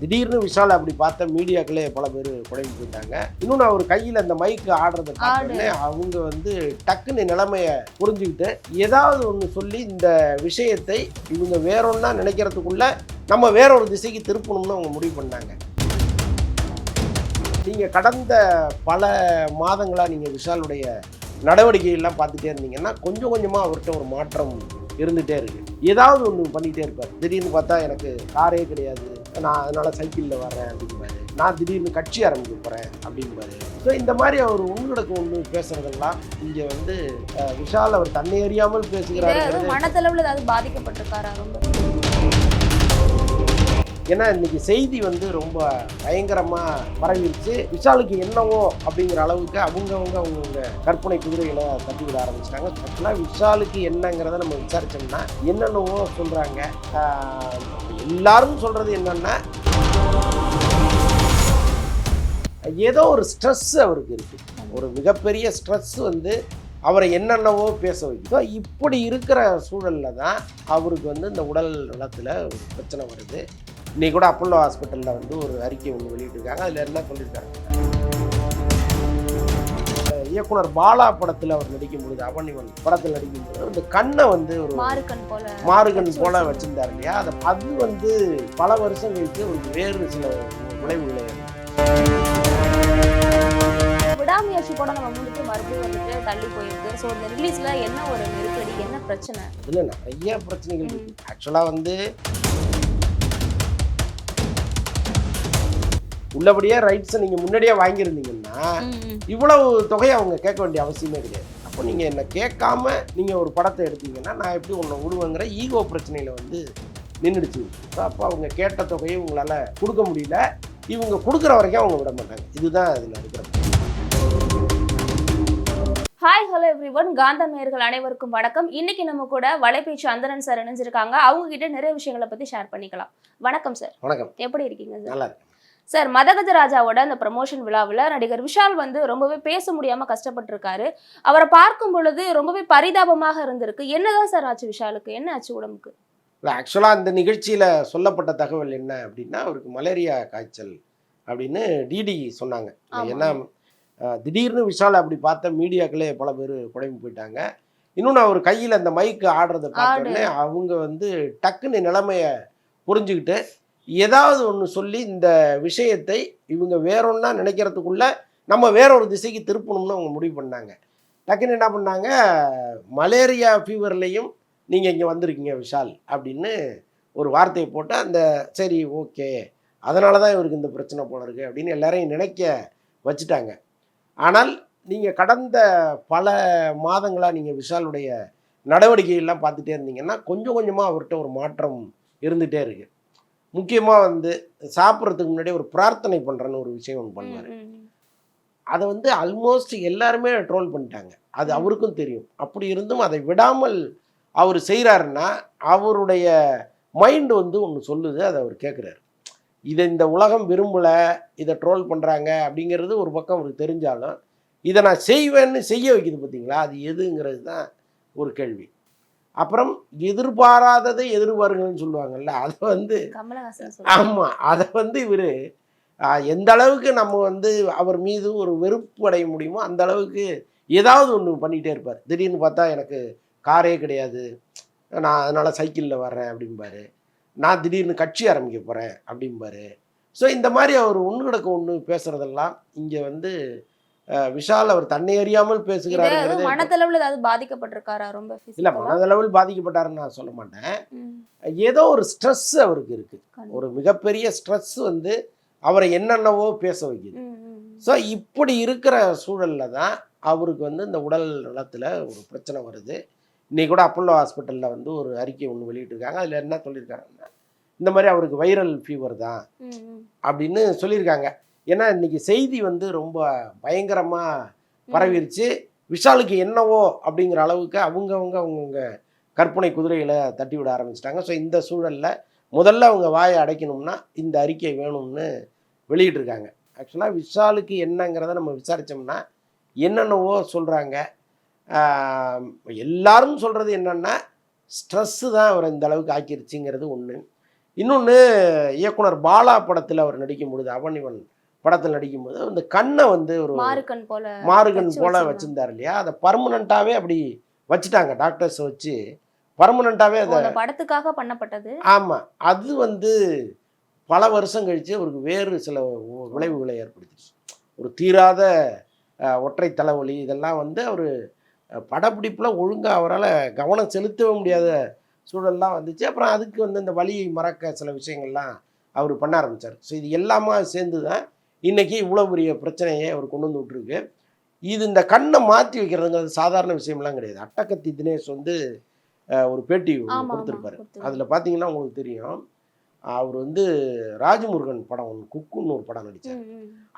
திடீர்னு விஷால் அப்படி பார்த்த மீடியாக்களே பல பேர் குழம்பு போயிட்டாங்க. இன்னொன்று அவர் கையில் அந்த மைக்கு ஆடுறத பார்த்தோன்னே அவங்க வந்து டக்குன்னு நிலைமையை புரிஞ்சுக்கிட்டு ஏதாவது ஒன்று சொல்லி இந்த விஷயத்தை இவங்க வேறொன்னா நினைக்கிறதுக்குள்ள நம்ம வேற ஒரு திசைக்கு திருப்பணும்னு அவங்க முடிவு பண்ணாங்க. நீங்கள் கடந்த பல மாதங்களாக நீங்கள் விஷாலுடைய நடவடிக்கைகள்லாம் பார்த்துட்டே இருந்தீங்கன்னா கொஞ்சம் கொஞ்சமாக அவர்கிட்ட ஒரு மாற்றம் இருந்துகிட்டே இருக்கு. ஏதாவது ஒன்று பண்ணிகிட்டே இருப்பார். திடீர்னு பார்த்தா எனக்கு காரே கிடையாது. நான் அதனால் சைக்கிளில் வரேன் அப்படிம்பாரு நான் திடீர்னு கட்சி ஆரம்பிக்க போகிறேன் அப்படிம்பாரு ஸோ இந்த மாதிரி அவர் உங்களுக்கு ஒன்று பேசுகிறதெல்லாம் இங்கே வந்து விஷால் அவர் தன்னை அறியாமல் பேசுகிறாரு மனதளவுல ஏதாவது பாதிக்கப்பட்டிருக்காரா ரொம்ப? ஏன்னா இன்னைக்கு செய்தி வந்து ரொம்ப பயங்கரமாக பரவிருச்சு. விஷாலுக்கு என்னவோ அப்படிங்கிற அளவுக்கு அவங்கவங்க அவங்கவுங்க கற்பனை குதிரைகளை தட்டி விட ஆரம்பிச்சிட்டாங்க. ஆக்சுவலாக விஷாலுக்கு என்னங்கிறத நம்ம விசாரிச்சோம்னா என்னென்னவோ சொல்கிறாங்க எல்லாரும் சொல்கிறது என்னென்னா ஏதோ ஒரு ஸ்ட்ரெஸ் அவருக்கு இருக்குது ஒரு மிகப்பெரிய ஸ்ட்ரெஸ் வந்து அவரை என்னென்னவோ பேச வைக்கும் இப்படி இருக்கிற சூழலில் தான் அவருக்கு வந்து இந்த உடல் நலத்தில் ஒரு பிரச்சனை வருது. இன்றைக்கி கூட அப்போலோ ஹாஸ்பிட்டலில் வந்து ஒரு அறிக்கை ஒன்று வெளியிட்டிருக்காங்க. அதில் என்ன சொல்லியிருக்காங்க? இயக்குனர் பாலா படத்தில் அவர் நடிக்கும் பொழுது அவனிவன் படத்தில் நடிக்கும் பொழுது இந்த கண்ணை வந்து ஒரு மாறுக்கண் போல வச்சிருந்தார் இல்லையா? அதை அது வந்து பல வருஷம் கழித்து ஒரு வேறு சில விளைவுகளை விடாமுயற்சி கூட நம்ம முடிச்சு மறுபடியும் வந்துட்டு தள்ளி போயிருக்கு. ஸோ இந்த ரிலீஸ்ல என்ன ஒரு நெருக்கடி என்ன பிரச்சனை? இதில் நிறைய பிரச்சனைகள் இருக்கு. ஆக்சுவலாக வந்து உள்ளபடியே ரைட்ஸை நீங்கள் முன்னாடியே வாங்கியிருந்தீங்கன்னா இவ்வளவு தொகையை அவங்க கேட்க வேண்டிய அவசியமே கிடையாது. அப்போ நீங்கள் என்ன கேட்காம நீங்கள் ஒரு படத்தை எடுத்தீங்கன்னா நான் எப்படி உன்னை விடுவேங்கிற ஈகோ பிரச்சனையில் வந்து நின்றுடுச்சு அப்போ அவங்க கேட்ட தொகையை உங்களால் கொடுக்க முடியல. இவங்க கொடுக்குற வரைக்கும் அவங்க விட மாட்டாங்க. இதுதான் இதில் இருக்கிற ஹாய் ஹலோ எவ்ரி ஒன் காந்தம் நேயர்கள் அனைவருக்கும் வணக்கம். இன்னைக்கு நம்ம கூட வலைபேச்சு அந்தரன் சார் இணைஞ்சிருக்காங்க. அவங்க கிட்ட நிறைய விஷயங்களை பத்தி ஷேர் பண்ணிக்கலாம். வணக்கம் சார் வணக்கம். எப்படி இருக்கீங்க சார் நல்லா இருக்கு சார் மதகஜ ராஜாவோட அந்த ப்ரமோஷன் விழாவில் நடிகர் விஷால் வந்து ரொம்பவே பேச முடியாம கஷ்டப்பட்டிருக்காரு. அவரை பார்க்கும் பொழுது ரொம்பவே பரிதாபமாக இருந்திருக்கு. என்னதான் சார் ஆச்சு விஷாலுக்கு? என்ன ஆச்சு உடம்புக்கு? இல்லை ஆக்சுவலாக அந்த நிகழ்ச்சியில் சொல்லப்பட்ட தகவல் என்ன அப்படின்னா அவருக்கு மலேரியா காய்ச்சல் அப்படின்னு டிடி சொன்னாங்க. ஏன்னா அஹ், திடீர்னு விஷால் அப்படி பார்த்த மீடியாக்களே பல பேர் குழம்பி போயிட்டாங்க. இன்னொன்று அவர் கையில் அந்த மைக்கு ஆடுறத பார்த்தோன்னே அவங்க வந்து டக்குன்னு நிலைமையை புரிஞ்சுக்கிட்டு ஏதாவது ஒன்று சொல்லி இந்த விஷயத்தை இவங்க வேறொன்னா நினைக்கிறதுக்குள்ள நம்ம வேற ஒரு திசைக்கு திருப்பணும்னு அவங்க முடிவு பண்ணாங்க. டக்குன்னு என்ன பண்ணாங்க? மலேரியா ஃபீவர்லேயும் நீங்கள் இங்கே வந்திருக்கீங்க விஷால் அப்படின்னு ஒரு வார்த்தையை போட்டு அந்த சரி ஓகே அதனால தான் இவருக்கு இந்த பிரச்சனை போல இருக்குது அப்படின்னு எல்லாரையும் நினைக்க வச்சுட்டாங்க. ஆனால் நீங்கள் கடந்த பல மாதங்களாக நீங்கள் விஷாலுடைய நடவடிக்கைகள்லாம் பார்த்துட்டே இருந்தீங்கன்னா கொஞ்சம் கொஞ்சமாக அவர்கிட்ட ஒரு மாற்றம் இருந்துகிட்டே இருக்குது முக்கியமாக வந்து சாப்பிட்றதுக்கு முன்னாடி ஒரு பிரார்த்தனை பண்ணுறன்னு ஒரு விஷயம் ஒன்று பண்ணுவார். அதை வந்து ஆல்மோஸ்ட் எல்லாருமே ட்ரோல் பண்ணிட்டாங்க. அது. அவருக்கும் தெரியும். அப்படி இருந்தும் அதை விடாமல் அவர் செய்கிறாருன்னா அவருடைய மைண்ட் வந்து ஒன்று சொல்லுது அதை அவர் கேட்குறாரு இதை இந்த உலகம் விரும்பலை இதை ட்ரோல் பண்ணுறாங்க அப்படிங்கிறது ஒரு பக்கம் அவருக்கு தெரிஞ்சாலும் இதை நான் செய்வேன்னு செய்ய வைக்குது பார்த்தீங்களா அது எதுங்கிறது தான் ஒரு கேள்வி. அப்புறம் எதிர்பாராததை எதிர்பாருங்கள்னு சொல்லுவாங்கல்ல அதை வந்து. ஆமாம் அதை வந்து இவர் எந்த அளவுக்கு நம்ம வந்து அவர் மீது ஒரு வெறுப்பு அடைய முடியுமோ அந்த அளவுக்கு ஏதாவது ஒன்று பண்ணிகிட்டே இருப்பார். திடீர்னு பார்த்தா எனக்கு காரே கிடையாது நான் அதனால் சைக்கிளில் வர்றேன் அப்படிம்பாரு. நான் திடீர்னு கட்சி ஆரம்பிக்க போகிறேன் அப்படிம்பாரு. ஸோ இந்த மாதிரி அவர் ஒன்று கிடக்க ஒன்று பேசுகிறதெல்லாம் இங்கே வந்து விஷால் அவர் தன்னை அறியாமல் பேசுகிறாருங்கிறதே மனதளவுல ஏதாவது பாதிக்கப்பட்டிருக்காரா ரொம்ப இல்லை? மனதளவில் பாதிக்கப்பட்டாருன்னு நான் சொல்ல மாட்டேன் ஏதோ ஒரு ஸ்ட்ரெஸ் அவருக்கு கண்டிப்பா. ஒரு மிகப்பெரிய ஸ்ட்ரெஸ் வந்து அவரை என்னென்னவோ பேச வைக்குது. ஸோ இப்படி இருக்கிற சூழலில் தான் அவருக்கு வந்து இந்த உடல் நலத்தில் ஒரு பிரச்சனை வருது இன்னைக்கு கூட அப்போலோ ஹாஸ்பிட்டலில் வந்து ஒரு அறிக்கை ஒன்று வெளியிட்டிருக்காங்க அதில் என்ன சொல்லியிருக்காங்கன்னா இந்த மாதிரி அவருக்கு வைரல் ஃபீவர் தான். அப்படின்னு சொல்லியிருக்காங்க ஏன்னா இன்னைக்கு செய்தி வந்து ரொம்ப பயங்கரமாக பரவிருச்சு. விஷாலுக்கு என்னவோ அப்படிங்கிற அளவுக்கு அவங்கவங்க அவங்கவுங்க கற்பனை குதிரைகளை தட்டி விட ஆரம்பிச்சிட்டாங்க. ஸோ இந்த சூழலில் முதல்ல அவங்க வாயை அடைக்கணும்னா இந்த அறிக்கை வேணும்னு வெளியிட்டிருக்காங்க. ஆக்சுவலாக விஷாலுக்கு என்னங்கிறத நம்ம விசாரித்தோம்னா என்னென்னவோ சொல்கிறாங்க எல்லாரும் சொல்கிறது என்னென்னா ஸ்ட்ரெஸ்ஸு தான் அவரை இந்த அளவுக்கு ஆக்கிருச்சுங்கிறது ஒன்று இன்னொன்று இயக்குனர் பாலா படத்தில் அவர் நடிக்கும் பொழுது அவன் இவன் படத்தில் நடிக்கும் போது அந்த கண்ணை வந்து ஒரு மாறுக்கண் போல மாறுகன் போல. வச்சிருந்தார் இல்லையா? அதை பர்மனண்ட்டாகவே அப்படி வச்சுட்டாங்க டாக்டர்ஸ் வச்சு. பர்மனண்ட்டாகவே அதை படத்துக்காக பண்ணப்பட்டது? ஆமாம் அது வந்து பல வருஷம் கழித்து அவருக்கு வேறு சில விளைவுகளை ஏற்படுத்திடுச்சு. ஒரு தீராத ஒற்றை தலைவலி இதெல்லாம் வந்து அவர் படப்பிடிப்பில் ஒழுங்காக அவரால் கவனம் செலுத்தவே முடியாத சூழல்லாம் வந்துச்சு. அப்புறம் அதுக்கு வந்து இந்த வலியை மறக்க சில விஷயங்கள்லாம் அவர் பண்ண ஆரம்பித்தார் ஸோ இது எல்லாமே சேர்ந்து தான் இன்றைக்கி இவ்வளோ பெரிய பிரச்சனையை அவர் கொண்டு வந்து விட்டுருக்கு. இது இந்த கண்ணை மாற்றி வைக்கிறதுங்கிறது சாதாரண விஷயம்லாம் கிடையாது. அட்டகத்தி தினேஷ் வந்து ஒரு பேட்டி கொடுத்துருப்பாரு. அதில் பார்த்தீங்கன்னா உங்களுக்கு தெரியும். அவர் வந்து ராஜமுருகன் படம் ஒன்று குக்குன்னு ஒரு படம் நடித்தார்.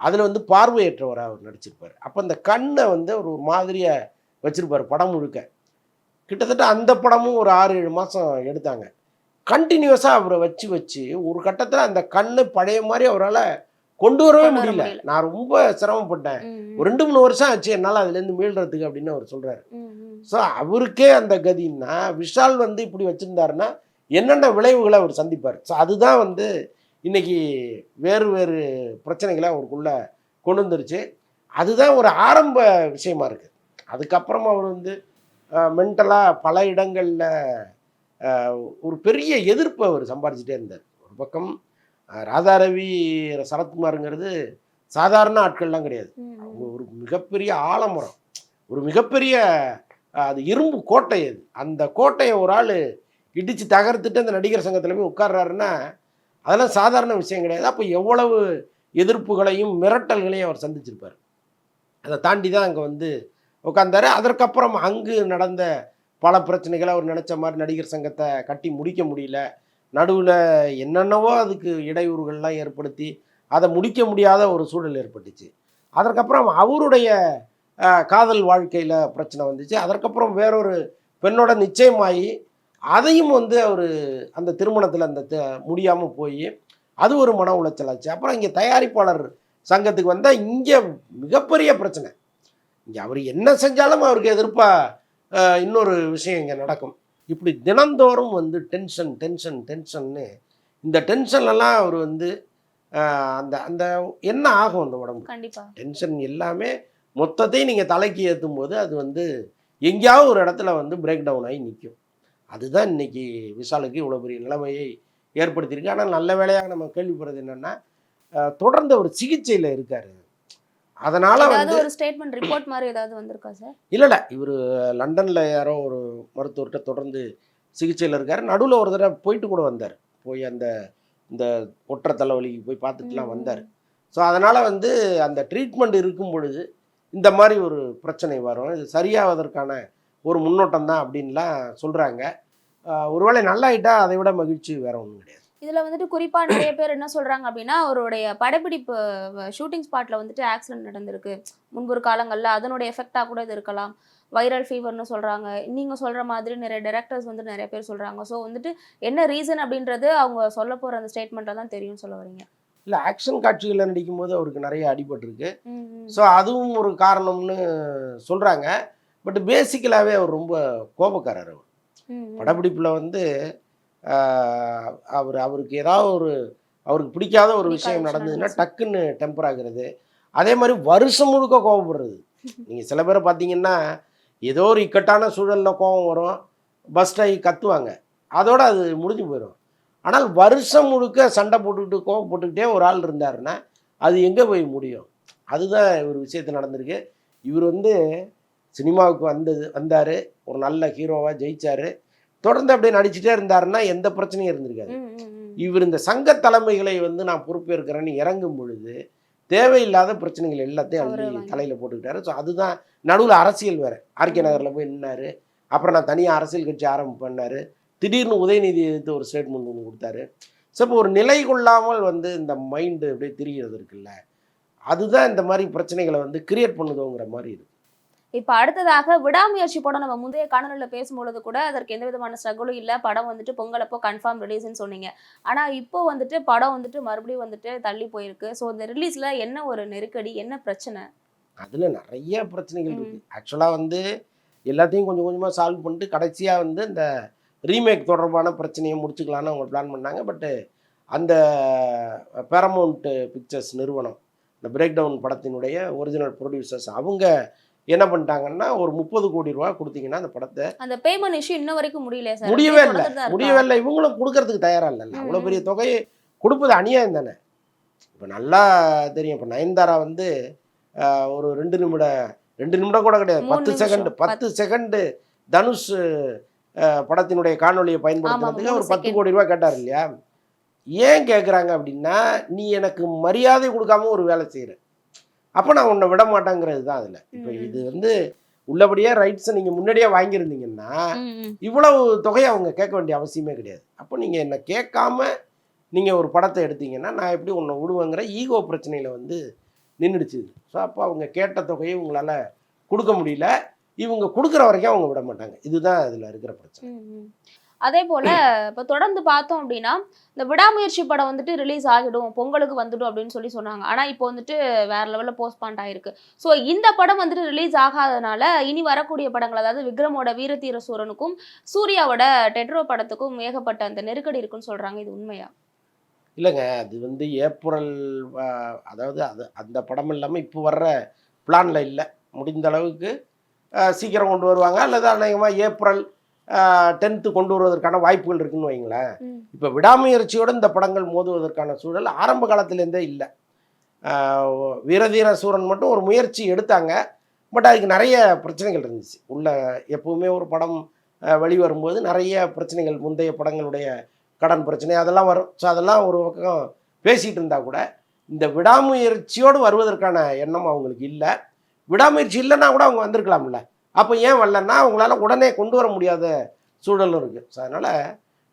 அதில் வந்து பார்வையற்றவராக அவர் நடிச்சிருப்பார். அப்போ அந்த கண்ணை வந்து அவர் ஒரு மாதிரியாக வச்சிருப்பார் படம் முழுக்க. கிட்டத்தட்ட அந்த படமும் ஒரு ஆறு ஏழு மாதம் எடுத்தாங்க. கண்டினியூஸாக அவரை வச்சு வச்சு ஒரு கட்டத்தில் அந்த கண்ணு பழைய மாதிரி அவரால் கொண்டு வரவே முடியல. நான் ரொம்ப சிரமப்பட்டேன். ஒரு ரெண்டு மூணு வருஷம் ஆச்சு என்னால் அதுலேருந்து மீள்றதுக்கு அப்படின்னு அவர் சொல்கிறார். ஸோ அவருக்கே அந்த கதின்னா விஷால் வந்து இப்படி வச்சுருந்தாருன்னா என்னென்ன விளைவுகளை அவர் சந்திப்பார்? ஸோ அதுதான் வந்து இன்னைக்கு வேறு வேறு பிரச்சனைகளை அவருக்குள்ள கொண்டு வந்துருச்சு. அதுதான் ஒரு ஆரம்ப விஷயமா இருக்குது அதுக்கப்புறமா அவர் வந்து மென்டலாக பல இடங்களில் ஒரு பெரிய எதிர்ப்பை அவர் சம்பாதிச்சுட்டே இருந்தார். ஒரு பக்கம் ராதாரவி சரத்குமாருங்கிறது சாதாரண ஆட்கள்லாம் கிடையாது. அவங்க ஒரு மிகப்பெரிய ஆலமரம். ஒரு மிகப்பெரிய அது இரும்பு கோட்டை அது. அந்த கோட்டையை ஒரு ஆள் இடித்து தகர்த்துட்டு அந்த நடிகர் சங்கத்தில் போய் உட்கார்றாருன்னா அதெல்லாம் சாதாரண விஷயம் கிடையாது. அப்போ எவ்வளவு எதிர்ப்புகளையும் மிரட்டல்களையும் அவர் சந்திச்சிருப்பார். அதை தாண்டி தான் அங்கே வந்து உட்காந்தாரு அதற்கப்புறம் அங்கு நடந்த பல பிரச்சனைகளை அவர் நினச்ச மாதிரி நடிகர் சங்கத்தை கட்டி முடிக்க முடியல. நடுவில் என்னென்னவோ அதுக்கு இடையூறுகள்லாம் ஏற்படுத்தி அதை முடிக்க முடியாத ஒரு சூழல் ஏற்பட்டுச்சு. அதற்கப்புறம் அவருடைய காதல் வாழ்க்கையில் பிரச்சனை வந்துச்சு. அதற்கப்புறம் வேறொரு பெண்ணோட நிச்சயமாகி அதையும் வந்து அவர் அந்த திருமணத்தில் அந்த முடியாமல் போய் அது ஒரு மன உளைச்சலாச்சு அப்புறம் இங்கே தயாரிப்பாளர் சங்கத்துக்கு வந்தால் இங்கே மிகப்பெரிய பிரச்சனை. இங்கே அவர் என்ன செஞ்சாலும் அவருக்கு எதிர்ப்பாக இன்னொரு விஷயம் இங்கே நடக்கும். இப்படி தினந்தோறும் வந்து டென்ஷன் டென்ஷன் டென்ஷன்னு இந்த டென்ஷன்லலாம் அவர் வந்து அந்த அந்த என்ன ஆகும் அந்த உடம்பு கண்டிப்பா. டென்ஷன் எல்லாமே மொத்தத்தையும் நீங்கள் தலைக்கு ஏற்றும் போது அது வந்து எங்கேயாவது ஒரு இடத்துல வந்து பிரேக் டவுன் ஆகி நிற்கும் அதுதான் இன்னைக்கு விஷாலுக்கு இவ்வளோ பெரிய நிலைமையை ஏற்படுத்தியிருக்கு. ஆனால் நல்ல வேளையாக நம்ம கேள்விப்படுறது என்னென்னா தொடர்ந்து அவர் சிகிச்சையில் இருக்கார். அதனால் வந்து ஒரு ஸ்டேட்மெண்ட் ரிப்போர்ட் மாதிரி ஏதாவது வந்திருக்கா சார் இல்லை இல்லை. இவர் லண்டனில் யாரோ ஒரு மருத்துவர்கிட்ட தொடர்ந்து சிகிச்சையில் இருக்கார். நடுவில் ஒரு தடவை போயிட்டு கூட வந்தார். போய் அந்த இந்த ஒற்றை தலைவலிக்கு போய் பார்த்துட்டுலாம் வந்தார். ஸோ அதனால் வந்து அந்த ட்ரீட்மெண்ட் இருக்கும் பொழுது இந்த மாதிரி ஒரு பிரச்சனை வரும். இது சரியாவதற்கான ஒரு முன்னோட்டம் தான் அப்படின்லாம் சொல்கிறாங்க ஒருவேளை நல்லாயிட்டா அதை விட மகிழ்ச்சி வேற ஒன்றும் கிடையாது. இதுல வந்துட்டு குறிப்பா நிறைய பேர் என்ன சொல்றாங்க அப்படின்னா அவருடைய படப்பிடிப்பு ஷூட்டிங் ஸ்பாட்ல வந்துட்டு ஆக்சிடென்ட் நடந்திருக்கு. முன்பொரு காலங்கள்ல அதனுடைய எஃபெக்டா கூட இது இருக்கலாம். வைரல் ஃபீவர்னு சொல்றாங்க. நீங்க சொல்ற மாதிரி நிறைய டைரக்டர்ஸ் வந்து நிறைய பேர் சொல்றாங்க. ஸோ வந்துட்டு என்ன ரீசன் அப்படின்றது அவங்க சொல்ல போற அந்த ஸ்டேட்மெண்ட்ல தான் தெரியும் சொல்ல வரீங்க. இல்லை ஆக்ஷன் காட்சிகளில் நடிக்கும்போது அவருக்கு நிறைய அடிபட்டிருக்கு. ஸோ அதுவும் ஒரு காரணம்னு சொல்கிறாங்க பட் பேசிக்கலாகவே அவர் ரொம்ப கோபக்காரர் அவர். படப்பிடிப்பில் வந்து அவர் அவருக்கு ஏதாவது ஒரு அவருக்கு பிடிக்காத ஒரு விஷயம் நடந்ததுன்னா. டக்குன்னு டெம்பர் ஆகுறது. அதே மாதிரி வருஷம் முழுக்க கோபப்படுறது நீங்கள் சில பேரை பார்த்தீங்கன்னா ஏதோ ஒரு இக்கட்டான சூழலில் கோபம் வரும் பஸ்ட் ஆகி கத்துவாங்க. அதோட அது முடிஞ்சு போயிடும் ஆனால் வருஷம் முழுக்க சண்டை போட்டுக்கிட்டு கோபம் போட்டுக்கிட்டே ஒரு ஆள் இருந்தாருன்னா அது எங்கே போய் முடியும்? அதுதான் ஒரு விஷயத்தில் நடந்திருக்கு. இவர் வந்து சினிமாவுக்கு வந்தது வந்தார். ஒரு நல்ல ஹீரோவாக ஜெயிச்சார். தொடர்ந்து அப்படியே நடிச்சுட்டே இருந்தாருன்னா எந்த பிரச்சனையும் இருந்திருக்காது. இவர் இந்த சங்க தலைமைகளை வந்து நான் பொறுப்பேற்கிறேன்னு இறங்கும் பொழுது தேவையில்லாத பிரச்சனைகள் எல்லாத்தையும் அவரு அள்ளி தலையில் போட்டுக்கிட்டாரு. ஸோ அதுதான் நடுவில் அரசியல் வேற. ஆர்கே நகரில் போய் நின்னாரு. அப்புறம் நான் தனியாக அரசியல் கட்சி ஆரம்பிப்பேன்னாரு திடீர்னு உதயநிதி எதிர்த்து ஒரு ஸ்டேட்மெண்ட் ஒன்று கொடுத்தாரு. ஸோ இப்போ ஒரு நிலை கொள்ளாமல் வந்து இந்த மைண்டு அப்படியே திரிகிறது இருக்குல்ல. அதுதான் இந்த மாதிரி பிரச்சனைகளை வந்து கிரியேட் பண்ணுதோங்கிற மாதிரி இருக்கு. இப்ப அடுத்ததாக விடாமுயற்சி படம் நம்ம முந்தைய காணொலியில பேசும்பொழுது கூட அதற்கு எந்த விதமான ஸ்ட்ரகுளும் இல்ல. படம் வந்துட்டு பொங்கலப்போ கன்ஃபார்ம் ரிலீஸ்னு சொன்னீங்க. ஆனா இப்போ வந்துட்டு படம் வந்துட்டு மறுபடியும் வந்துட்டு தள்ளி போயிருக்கு. ஸோ இந்த ரிலீஸ்ல என்ன ஒரு நெருக்கடி என்ன பிரச்சனை? அதில் நிறைய பிரச்சனைகள். இருக்குது ஆக்சுவலாக வந்து எல்லாத்தையும் கொஞ்சம் கொஞ்சமாக சால்வ் பண்ணிட்டு கடைசியாக வந்து இந்த ரீமேக் தொடர்பான பிரச்சனையை முடிச்சுக்கலான்னு அவங்க பிளான் பண்ணாங்க. பட்டு அந்த பேரமௌண்ட் பிக்சர்ஸ் நிறுவனம் இந்த பிரேக் டவுன் படத்தினுடைய ஒரிஜினல் ப்ரொடியூசர்ஸ் அவங்க என்ன பண்ணிட்டாங்கன்னா ஒரு முப்பது கோடி ரூபா கொடுத்தீங்கன்னா அந்த படத்தை அந்த பேமெண்ட் இஷ்யூ இன்ன வரைக்கும் முடியல சார். முடியவே இல்லை. முடியவே இல்லை. இவங்களும் கொடுக்கறதுக்கு தயாரா இல்லைல்ல. அவ்வளோ. பெரிய தொகையை கொடுப்பது அநியாயம் தானே? இப்போ நல்லா தெரியும். இப்போ நயன்தாரா வந்து ஒரு ரெண்டு நிமிட ரெண்டு நிமிடம் கூட கிடையாது. பத்து செகண்ட் பத்து செகண்ட் தனுஷ் படத்தினுடைய காணொலியை பயன்படுத்துறதுக்கு ஒரு பத்து. கோடி ரூபாய் கேட்டார் இல்லையா? ஏன் கேட்குறாங்க அப்படின்னா நீ எனக்கு மரியாதை கொடுக்காம ஒரு வேலை செய்கிற அப்போ நான் உன்னை விட மாட்டேங்கிறது தான் அதில் இப்போ. இது வந்து உள்ளபடியே ரைட்ஸை நீங்கள் முன்னாடியே வாங்கியிருந்தீங்கன்னா. இவ்வளவு தொகையை அவங்க கேட்க வேண்டிய அவசியமே கிடையாது அப்போ நீங்கள் என்னை கேட்காம நீங்கள் ஒரு படத்தை எடுத்தீங்கன்னா நான் எப்படி உன்னை விடுவேங்கிற ஈகோ பிரச்சனையில் வந்து நின்றுடுச்சு ஸோ அப்போ அவங்க கேட்ட தொகையை உங்களால் கொடுக்க முடியல இவங்க கொடுக்குற வரைக்கும் அவங்க விட மாட்டாங்க இதுதான் இதில் இருக்கிற பிரச்சனை. அதே போல இப்போ தொடர்ந்து பார்த்தோம் அப்படின்னா இந்த விடாமுயற்சி படம் வந்துட்டு ரிலீஸ் ஆகிடும் பொங்கலுக்கு வந்துடும் அப்படின்னு சொல்லி சொன்னாங்க. ஆனால் இப்போ வந்துட்டு வேற லெவலில் போஸ்ட்பாண்ட் ஆயிருக்கு. ஸோ இந்த படம் வந்துட்டு ரிலீஸ் ஆகாதனால இனி வரக்கூடிய படங்கள் அதாவது விக்ரமோட வீரதீர சூரனுக்கும் சூர்யாவோட டெட்ரோ படத்துக்கும் ஏகப்பட்ட அந்த நெருக்கடி இருக்குன்னு சொல்கிறாங்க இது உண்மையா? இல்லைங்க அது வந்து ஏப்ரல் அதாவது அது அந்த படம் இல்லாமல் இப்போ வர்ற பிளானில் இல்லை. முடிந்த அளவுக்கு சீக்கிரம் கொண்டு வருவாங்க. அல்லது அநேகமாக ஏப்ரல் டென்த்து கொண்டு வருவதற்கான வாய்ப்புகள் இருக்குன்னு வைங்களேன். இப்போ விடாமுயற்சியோடு இந்த படங்கள் மோதுவதற்கான சூழல் ஆரம்ப காலத்துலேருந்தே இல்லை. வீரதீர சூரன் மட்டும் ஒரு முயற்சி எடுத்தாங்க. பட் அதுக்கு நிறைய பிரச்சனைகள் இருந்துச்சு. உள்ள எப்பவுமே ஒரு படம் வெளிவரும்போது நிறைய பிரச்சனைகள் முந்தைய படங்களுடைய கடன் பிரச்சனை அதெல்லாம் வரும். ஸோ அதெல்லாம் ஒரு பக்கம் பேசிகிட்டு இருந்தா கூட இந்த விடாமுயற்சியோடு வருவதற்கான எண்ணம் அவங்களுக்கு இல்லை. விடாமுயற்சி இல்லைன்னா கூட அவங்க வந்திருக்கலாம்ல. அப்போ ஏன் வரலன்னா அவங்களால உடனே கொண்டு வர முடியாத சூழலும் இருக்குது ஸோ அதனால்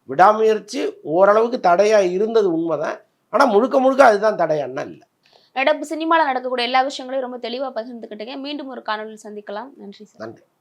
விடாமுயற்சி ஓரளவுக்கு தடையாக இருந்தது உண்மைதான். ஆனால் முழுக்க முழுக்க அதுதான் தடையானா இல்லை. நடப்பு சினிமால நடக்கக்கூடிய எல்லா விஷயங்களையும் ரொம்ப தெளிவா பகிர்ந்துக்கிட்டீங்க மீண்டும் ஒரு காணொலியில் சந்திக்கலாம். நன்றி சார். நன்றி.